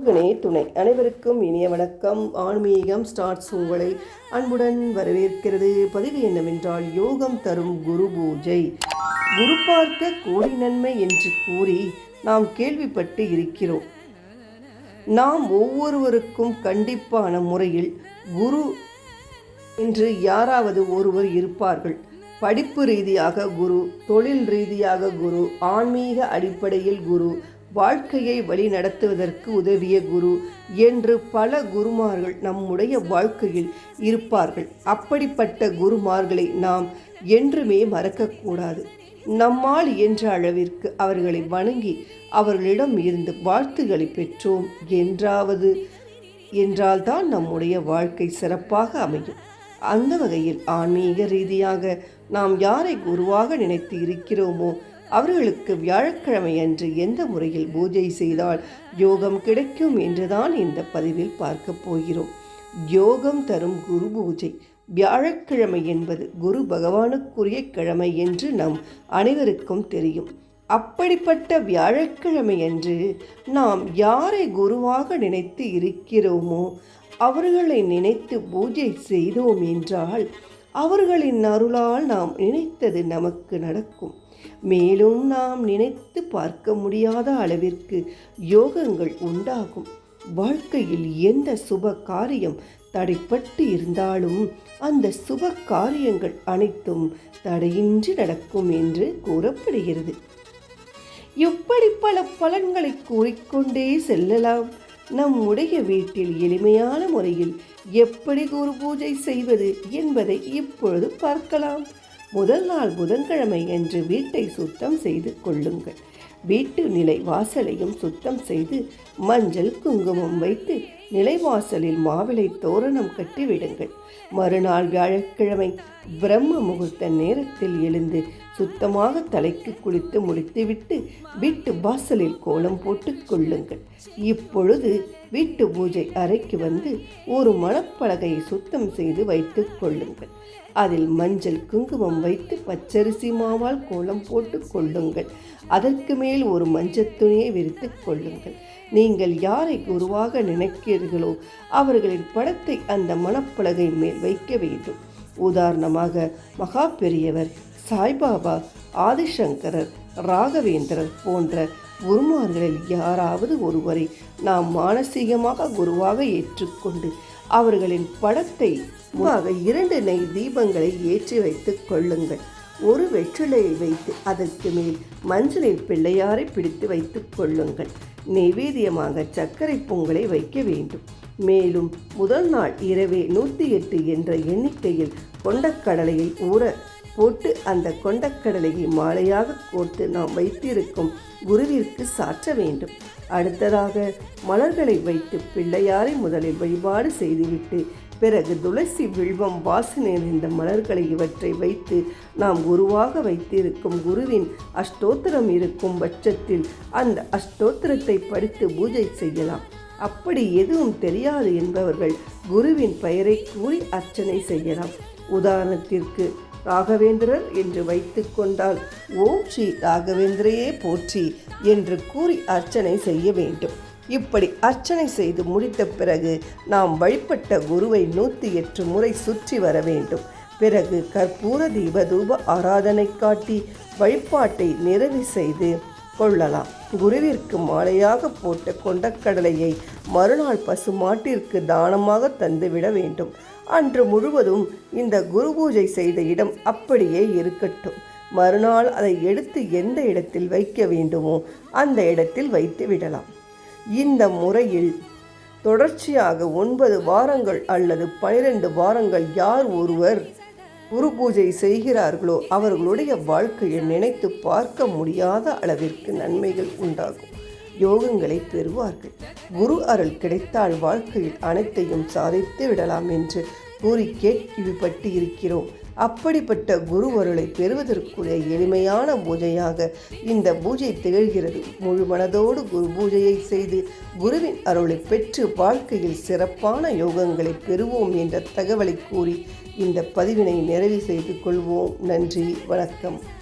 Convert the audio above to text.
முருகனே துணை. அனைவருக்கும் இனிய வணக்கம். ஆன்மீகம் ஸ்டார்ட்ஸ் உங்களை அன்புடன் வரவேற்கிறது. பதிவு என்னவென்றால் யோகம் தரும் குரு பூஜை. குரு பார்க்க கோடி நன்மை என்று கூறி நாம் கேள்விப்பட்டு இருக்கிறோம். நாம் ஒவ்வொருவருக்கும் கண்டிப்பான முறையில் குரு என்று யாராவது ஒருவர் இருப்பார்கள். படிப்பு ரீதியாக குரு தொழில் ரீதியாக குரு ஆன்மீக அடிப்படையில் குரு வாழ்க்கையை வழி நடத்துவதற்கு உதவிய குரு என்று பல குருமார்கள் நம்முடைய வாழ்க்கையில் இருப்பார்கள். அப்படிப்பட்ட குருமார்களை நாம் என்றுமே மறக்கக்கூடாது. நம்மால் என்ற அளவிற்கு அவர்களை வணங்கி அவர்களிடம் இருந்து வாழ்த்துக்களை பெற்றோம் என்றாவது என்றால்தான் நம்முடைய வாழ்க்கை சிறப்பாக அமையும். அந்த வகையில் ஆன்மீக ரீதியாக நாம் யாரை குருவாக நினைத்து இருக்கிறோமோ அவர்களுக்கு வியாழக்கிழமை அன்று எந்த முறையில் பூஜை செய்தால் யோகம் கிடைக்கும் என்றுதான் இந்த பதிவில் பார்க்க போகிறோம். யோகம் தரும் குரு பூஜை. வியாழக்கிழமை என்பது குரு பகவானுக்குரிய கிழமை என்று நம் அனைவருக்கும் தெரியும். அப்படிப்பட்ட வியாழக்கிழமை அன்று நாம் யாரை குருவாக நினைத்து இருக்கிறோமோ அவர்களை நினைத்து பூஜை செய்தோம் என்றால் அவர்களின் அருளால் நாம் நினைத்தது நமக்கு நடக்கும். மேலும் நாம் நினைத்து பார்க்க முடியாத அளவிற்கு யோகங்கள் உண்டாகும். வாழ்க்கையில் எந்த சுப காரியம் தடைப்பட்டு இருந்தாலும் அந்த சுப காரியங்கள் அனைத்தும் தடையின்றி நடக்கும் என்று கூறப்படுகிறது. எப்படி பல பலன்களை கூறிக்கொண்டே செல்லலாம். நம்முடைய வீட்டில் எளிமையான முறையில் எப்படி குரு பூஜை செய்வது என்பதை இப்பொழுது பார்க்கலாம். முதல் நாள் புதன்கிழமை என்று வீட்டை சுத்தம் செய்து கொள்ளுங்கள். வீட்டு நிலை வாசலையும் சுத்தம் செய்து மஞ்சள் குங்குமம் வைத்து நிலைவாசலில் மாவிளை தோரணம் கட்டிவிடுங்கள். மறுநாள் வியாழக்கிழமை பிரம்ம முகூர்த்த நேரத்தில் எழுந்து சுத்தமாக தலைக்கு குளித்து முடித்துவிட்டு வீட்டு வாசலில் கோலம் போட்டு கொள்ளுங்கள். இப்பொழுது வீட்டு பூஜை அறைக்கு வந்து ஒரு மணப்பலகையை சுத்தம் செய்து வைத்துக் கொள்ளுங்கள். அதில் மஞ்சள் குங்குமம் வைத்து பச்சரிசி மாவால் கோலம் போட்டு கொள்ளுங்கள். அதற்கு மேல் ஒரு மஞ்சள் துணியை விரித்து கொள்ளுங்கள். நீங்கள் யாரை குருவாக நினைக்கிறீர்களோ அவர்களின் படத்தை அந்த மணப்பலகை மேல் வைக்க வேண்டும். உதாரணமாக மகா பெரியவர் சாய்பாபா ஆதிசங்கரர் ராகவேந்திரர் போன்ற குருமார்களில் யாராவது ஒருவரை நாம் மானசீகமாக குருவாக ஏற்றுக்கொண்டு அவர்களின் படத்தை முன்பாக இரண்டு நெய் தீபங்களை ஏற்றி வைத்துக் கொள்ளுங்கள். ஒரு வெற்றிலையை வைத்து அதற்கு மேல் மஞ்சளில் பிள்ளையாரை பிடித்து வைத்துக் கொள்ளுங்கள். நைவேத்தியமாக சர்க்கரை பொங்கலை வைக்க வேண்டும். மேலும் முதல் நாள் இரவே நூற்றி எட்டு என்ற எண்ணிக்கையில் கொண்டக்கடலையை ஊற போட்டு அந்த கொண்டக்கடலையை மாலையாக கோர்த்து நாம் வைத்திருக்கும் குருவிற்கு சாற்ற வேண்டும். அடுத்ததாக மலர்களை வைத்து பிள்ளையாரை முதலில் வழிபாடு செய்துவிட்டு பிறகு துளசி வில்வம் வாசனை நிறைந்த மலர்களை இவற்றை வைத்து நாம் குருவாக வைத்திருக்கும் குருவின் அஷ்டோத்திரம் இருக்கும் பட்சத்தில் அந்த அஷ்டோத்திரத்தை படித்து பூஜை செய்யலாம். அப்படி எதுவும் தெரியாது என்பவர்கள் குருவின் பெயரை கூறி அர்ச்சனை செய்யலாம். உதாரணத்திற்கு ராகவேந்திரர் என்று வைத்து கொண்டால் ஓம் ஸ்ரீ ராகவேந்திரையே போற்றி என்று கூறி அர்ச்சனை செய்ய வேண்டும். இப்படி அர்ச்சனை செய்து முடித்த பிறகு நாம் வழிபட்ட குருவை நூற்றி எட்டு முறை சுற்றி வர வேண்டும். பிறகு கற்பூர தீப தூப ஆராதனை காட்டி வழிபாட்டை நிறைவு செய்து கொள்ளலாம். குருவிற்கு மாலையாக போட்ட கொண்டக்கடலையை மறுநாள் பசு மாட்டிற்கு தானமாக தந்துவிட வேண்டும். அன்று முழுவதும் இந்த குரு பூஜை செய்த இடம் அப்படியே இருக்கட்டும். மறுநாள் அதை எடுத்து எந்த இடத்தில் வைக்க வேண்டுமோ அந்த இடத்தில் வைத்து விடலாம். இந்த முறையில் தொடர்ச்சியாக ஒன்பது வாரங்கள் அல்லது பனிரெண்டு வாரங்கள் யார் ஒருவர் குரு பூஜை செய்கிறார்களோ அவர்களுடைய வாழ்க்கையை நினைத்து பார்க்க முடியாத அளவிற்கு நன்மைகள் உண்டாகும். யோகங்களை பெறுவார்கள். குரு அருள் கிடைத்தால் வாழ்க்கையில் அனைத்தையும் சாதித்து விடலாம் என்று கூறி கேள்விப்பட்டு இருக்கிறோம் அப்படிப்பட்ட குருவருளை பெறுவதற்குரிய எளிமையான பூஜையாக இந்த பூஜை திகழ்கிறது. முழு மனதோடு குரு பூஜையை செய்து குருவின் அருளை பெற்று வாழ்க்கையில் சிறப்பான யோகங்களை பெறுவோம் என்ற தகவலை கூறி இந்த பதிவினை நிறைவு செய்து கொள்வோம். நன்றி வணக்கம்.